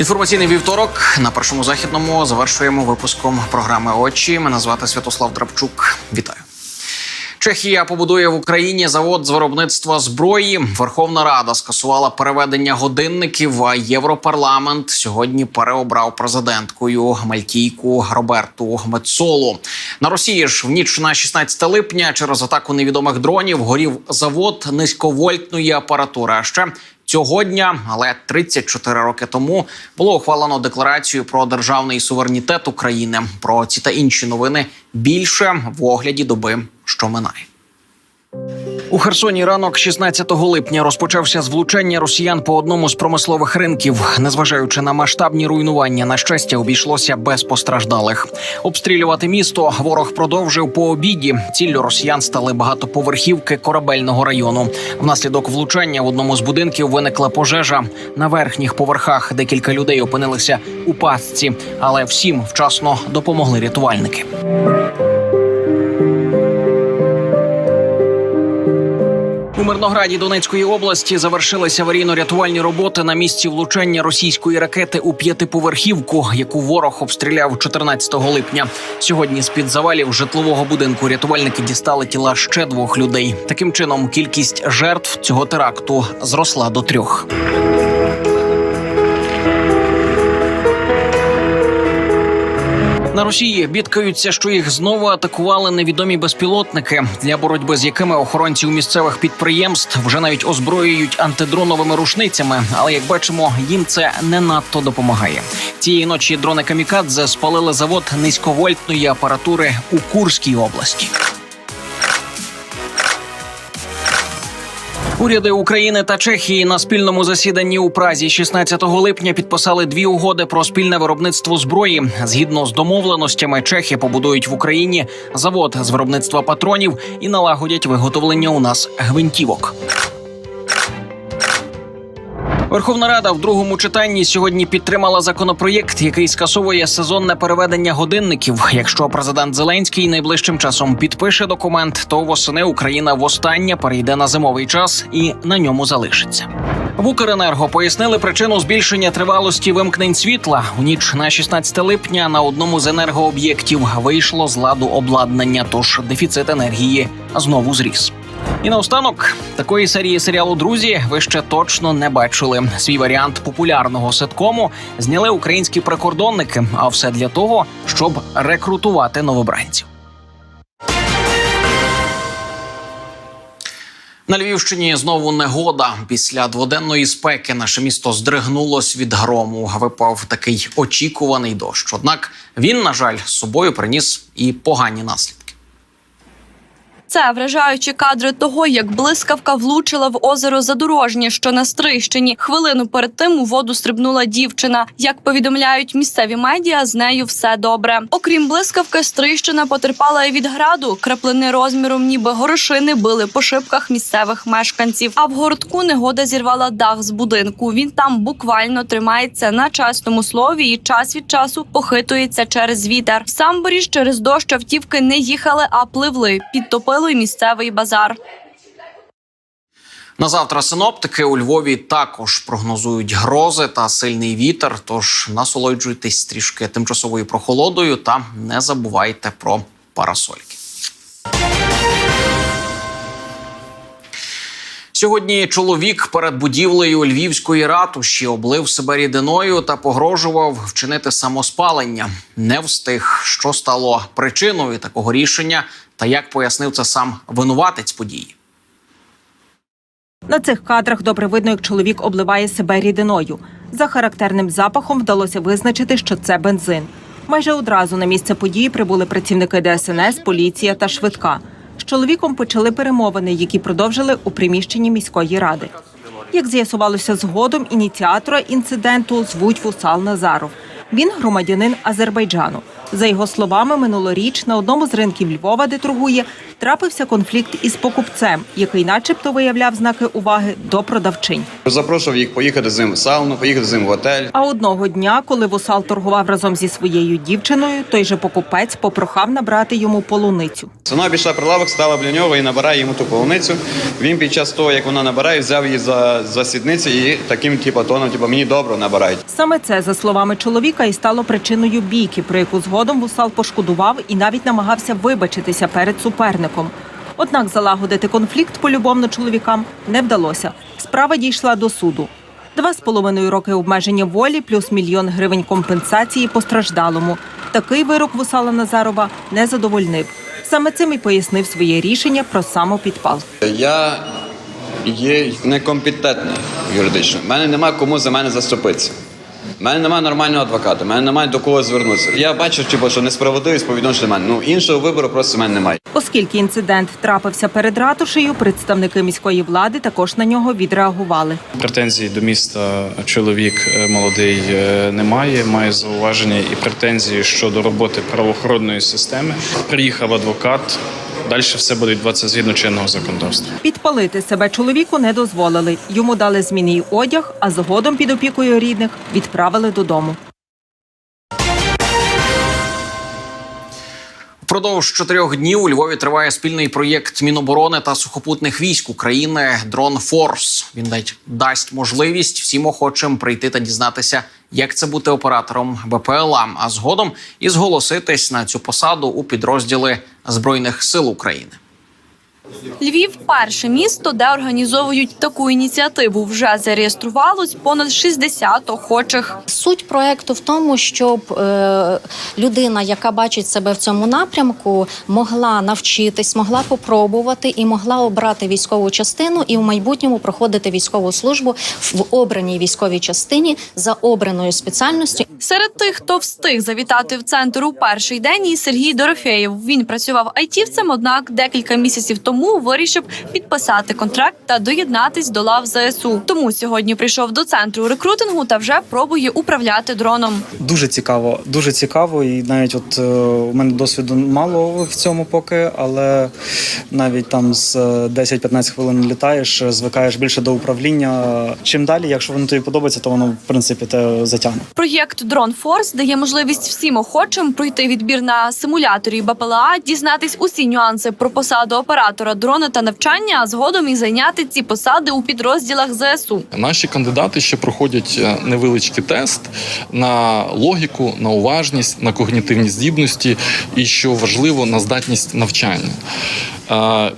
Інформаційний вівторок на першому західному завершуємо випуском програми Очі. Мене звати Святослав Драбчук. Вітаю. Чехія побудує в Україні завод з виробництва зброї. Верховна Рада скасувала переведення годинників. А Європарламент сьогодні переобрав президенткою Мальтійку Роберту Мецолу. На Росії ж в ніч на 16 липня через атаку невідомих дронів горів завод низьковольтної апаратури. А ще Цього дня, але 34 роки тому, було ухвалено декларацію про державний суверенітет України. Про ці та інші новини більше в огляді доби, що минає. У Херсоні ранок 16 липня розпочався з влучання росіян по одному з промислових ринків. Незважаючи на масштабні руйнування, на щастя, обійшлося без постраждалих. Обстрілювати місто ворог продовжив по обіді. Ціллю росіян стали багатоповерхівки корабельного району. Внаслідок влучання в одному з будинків виникла пожежа. На верхніх поверхах декілька людей опинилися у пастці, але всім вчасно допомогли рятувальники. У Мирнограді Донецької області завершилися аварійно-рятувальні роботи на місці влучання російської ракети у п'ятиповерхівку, яку ворог обстріляв 14 липня. Сьогодні з під завалів житлового будинку рятувальники дістали тіла ще двох людей. Таким чином, кількість жертв цього теракту зросла до трьох. На Росії бідкаються, що їх знову атакували невідомі безпілотники, для боротьби з якими охоронці у місцевих підприємств вже навіть озброюють антидроновими рушницями. Але як бачимо, їм це не надто допомагає. Цієї ночі дрони камікадзе спалили завод низьковольтної апаратури у Курській області. Уряди України та Чехії на спільному засіданні у Празі 16 липня підписали дві угоди про спільне виробництво зброї. Згідно з домовленостями, Чехи побудують в Україні завод з виробництва патронів і налагодять виготовлення у нас гвинтівок. Верховна Рада в другому читанні сьогодні підтримала законопроєкт, який скасовує сезонне переведення годинників. Якщо президент Зеленський найближчим часом підпише документ, то восени Україна востаннє перейде на зимовий час і на ньому залишиться. В Укренерго пояснили причину збільшення тривалості вимкнень світла. У ніч на 16 липня на одному з енергооб'єктів вийшло з ладу обладнання, тож дефіцит енергії знову зріс. І наостанок такої серії серіалу Друзі ви ще точно не бачили. Свій варіант популярного ситкому зняли українські прикордонники. А все для того, щоб рекрутувати новобранців. На Львівщині знову негода. Після дводенної спеки наше місто здригнулось від грому. Випав такий очікуваний дощ. Однак він, на жаль, з собою приніс і погані наслідки. Це вражаючі кадри того, як блискавка влучила в озеро Задорожнє, що на Стрийщині. Хвилину перед тим у воду стрибнула дівчина. Як повідомляють місцеві медіа, з нею все добре. Окрім блискавки, Стрийщина потерпала і від граду. Краплини розміром, ніби горошини, били по шибках місцевих мешканців. А в городку негода зірвала дах з будинку. Він там буквально тримається на чесному слові і час від часу похитується через вітер. В Самборі через дощ автівки не їхали, а пливли. Підтопили й місцевий базар. На завтра синоптики у Львові також прогнозують грози та сильний вітер. Тож насолоджуйтесь трішки тимчасовою прохолодою та не забувайте про парасольки. Сьогодні чоловік перед будівлею львівської ратуші облив себе рідиною та погрожував вчинити самоспалення. Не встиг, що стало причиною такого рішення, та як пояснив це сам винуватець події. На цих кадрах добре видно, як чоловік обливає себе рідиною. За характерним запахом вдалося визначити, що це бензин. Майже одразу на місце події прибули працівники ДСНС, поліція та швидка. З чоловіком почали перемовини, які продовжили у приміщенні міської ради. Як з'ясувалося згодом, ініціатора інциденту звуть Вусал Назаров. Він громадянин Азербайджану. За його словами, минулоріч на одному з ринків Львова, де торгує, трапився конфлікт із покупцем, який, начебто, виявляв знаки уваги до продавчинь. Запрошував їх поїхати з ним в сауну, поїхати з ним в готель. А одного дня, коли Вусал торгував разом зі своєю дівчиною, той же покупець попрохав набрати йому полуницю. Вона обійшла прилавок, стала біля нього і набирає йому ту полуницю. Він під час того, як вона набирає, взяв її за, за сідницю і таким типу, тоном, типу, мені добре набирають. Саме це, за словами чоловіка, і стало причиною бійки, про яку згодом Вусал пошкодував і навіть намагався вибачитися перед суперником. Однак залагодити конфлікт полюбовно чоловікам не вдалося. Справа дійшла до суду. Два з половиною роки обмеження волі плюс мільйон гривень компенсації постраждалому. Такий вирок Вусала Назарова не задовольнив. Саме цим і пояснив своє рішення про самопідпал. Я є некомпетентний юридично. У мене немає кому за мене заступитися. У мене немає нормального адвоката, у мене немає до кого звернутися. Я бачу, типу, що несправедливість по відношенню до мене. Ну іншого вибору просто в мене немає. Оскільки інцидент трапився перед ратушею, представники міської влади також на нього відреагували. Претензій до міста чоловік е, молодий е, не має. Має зауваження і претензії щодо роботи правоохоронної системи. Приїхав адвокат. Далі все буде відбуватися згідно чинного законодавства. Підпалити себе чоловіку не дозволили. Йому дали змінний одяг, а згодом під опікою рідних відправили додому. Впродовж чотирьох днів у Львові триває спільний проєкт Міноборони та сухопутних військ України Дрон Форс. Він дасть- дасть можливість всім охочим прийти та дізнатися, як це бути оператором БПЛА, а згодом і зголоситись на цю посаду у підрозділи Збройних сил України. Львів перше місто, де організовують таку ініціативу. Вже зареєструвалось понад 60 охочих. Суть проекту в тому, щоб е, людина, яка бачить себе в цьому напрямку, могла навчитись, могла попробувати і могла обрати військову частину і в майбутньому проходити військову службу в обраній військовій частині за обраною спеціальністю. Серед тих, хто встиг завітати в центр у перший день, і Сергій Дорофєєв. Він працював айтівцем, однак декілька місяців тому вирішив підписати контракт та доєднатись до лав ЗСУ. Тому сьогодні прийшов до центру рекрутингу та вже пробує управляти дроном. Дуже цікаво, дуже цікаво, і навіть от е, у мене досвіду мало в цьому поки, але навіть там з е, 10-15 хвилин літаєш, е, звикаєш більше до управління. Чим далі, якщо воно тобі подобається, то воно в принципі те затягне. Проєкт Дрон Форс дає можливість всім охочим пройти відбір на симуляторі БПЛА, дізнатись усі нюанси про посаду оператора дрона та навчання, а згодом і зайняти ці посади у підрозділах ЗСУ. Наші кандидати ще проходять е, невеличкий тест на логіку, на уважність, на когнітивні здібності і, що важливо, на здатність навчання.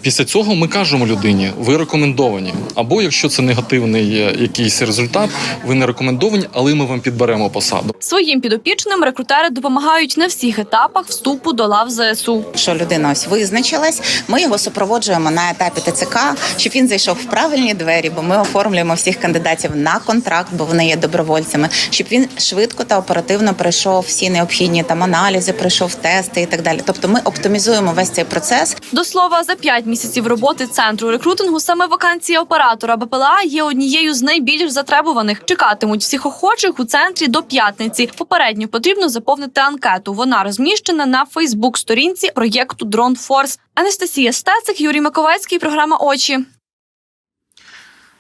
Після цього ми кажемо людині, ви рекомендовані. Або якщо це негативний е, якийсь результат, ви не рекомендовані, але ми вам підберемо посаду. Своїм підопічним рекрутери допомагають на всіх етапах вступу до лав ЗСУ. Якщо людина ось визначилась, ми його супроводжуємо на етапі ТЦК, щоб він зайшов в правильні двері, бо ми оформлюємо всіх кандидатів на контракт, бо вони є добровольцями, щоб він швидко та оперативно пройшов всі необхідні там аналізи, пройшов тести і так далі. Тобто ми оптимізуємо весь цей процес. До слова, за 5 місяців роботи центру рекрутингу саме вакансія оператора БПЛА є однією з найбільш затребуваних. Чекатимуть всіх охочих у центрі до п'ятниці. Попередньо потрібно заповнити анкету. Вона розміщена на Фейсбук-сторінці проєкту Дрон Форс. Анастасія Стецик, Юрій Маковецький, програма Очі.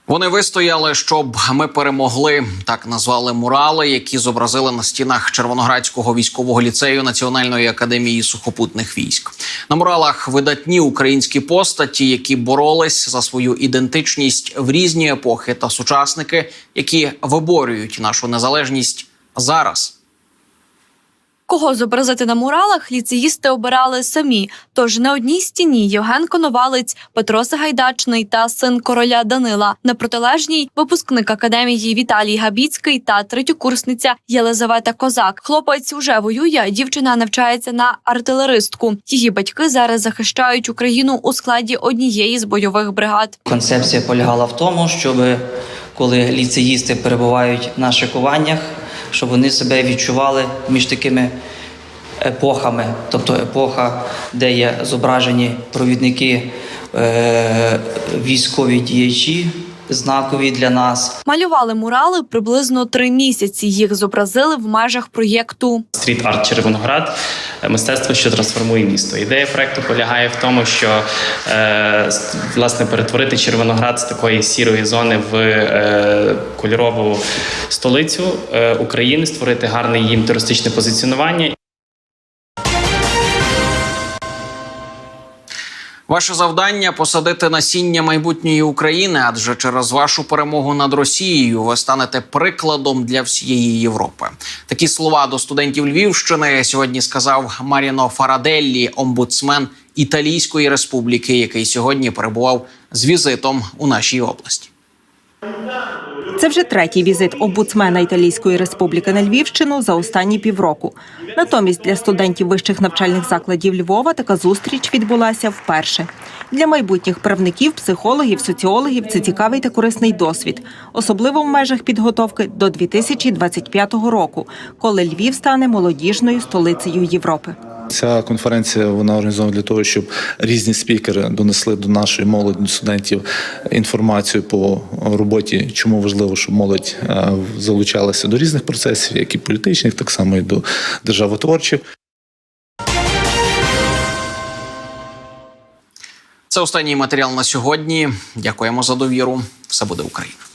Вони вистояли, щоб ми перемогли. Так назвали мурали, які зобразили на стінах Червоноградського військового ліцею Національної академії сухопутних військ. На муралах видатні українські постаті, які боролись за свою ідентичність в різні епохи, та сучасники, які виборюють нашу незалежність зараз. Кого зобразити на муралах, ліцеїсти обирали самі. Тож на одній стіні Євген Коновалець, Петро Сагайдачний та син короля Данила. На протилежній випускник академії Віталій Габіцький та третьокурсниця Єлизавета Козак. Хлопець уже воює. Дівчина навчається на артилеристку. Її батьки зараз захищають Україну у складі однієї з бойових бригад. Концепція полягала в тому, щоб коли ліцеїсти перебувають на шикуваннях, щоб вони себе відчували між такими епохами, тобто епоха, де є зображені провідники, е, військові діячі знакові для нас. Малювали мурали приблизно три місяці. Їх зобразили в межах проєкту. Стріт арт Червоноград мистецтво, що трансформує місто. Ідея проекту полягає в тому, що е, власне перетворити Червоноград з такої сірої зони в е, кольорову столицю е, України, створити гарне їм туристичне позиціонування. Ваше завдання посадити насіння майбутньої України, адже через вашу перемогу над Росією ви станете прикладом для всієї Європи. Такі слова до студентів Львівщини сьогодні сказав Маріно Фараделлі, омбудсмен Італійської республіки, який сьогодні перебував з візитом у нашій області. Це вже третій візит омбудсмена Італійської республіки на Львівщину за останні півроку. Натомість для студентів вищих навчальних закладів Львова така зустріч відбулася вперше. Для майбутніх правників, психологів, соціологів це цікавий та корисний досвід, особливо в межах підготовки до 2025 року, коли Львів стане молодіжною столицею Європи. Ця конференція вона організована для того, щоб різні спікери донесли до нашої молоді до студентів інформацію по роботі, чому важливо, щоб молодь е, залучалася до різних процесів, як і політичних, так само і до державотворчих. Це останній матеріал на сьогодні. Дякуємо за довіру. Все буде Україна.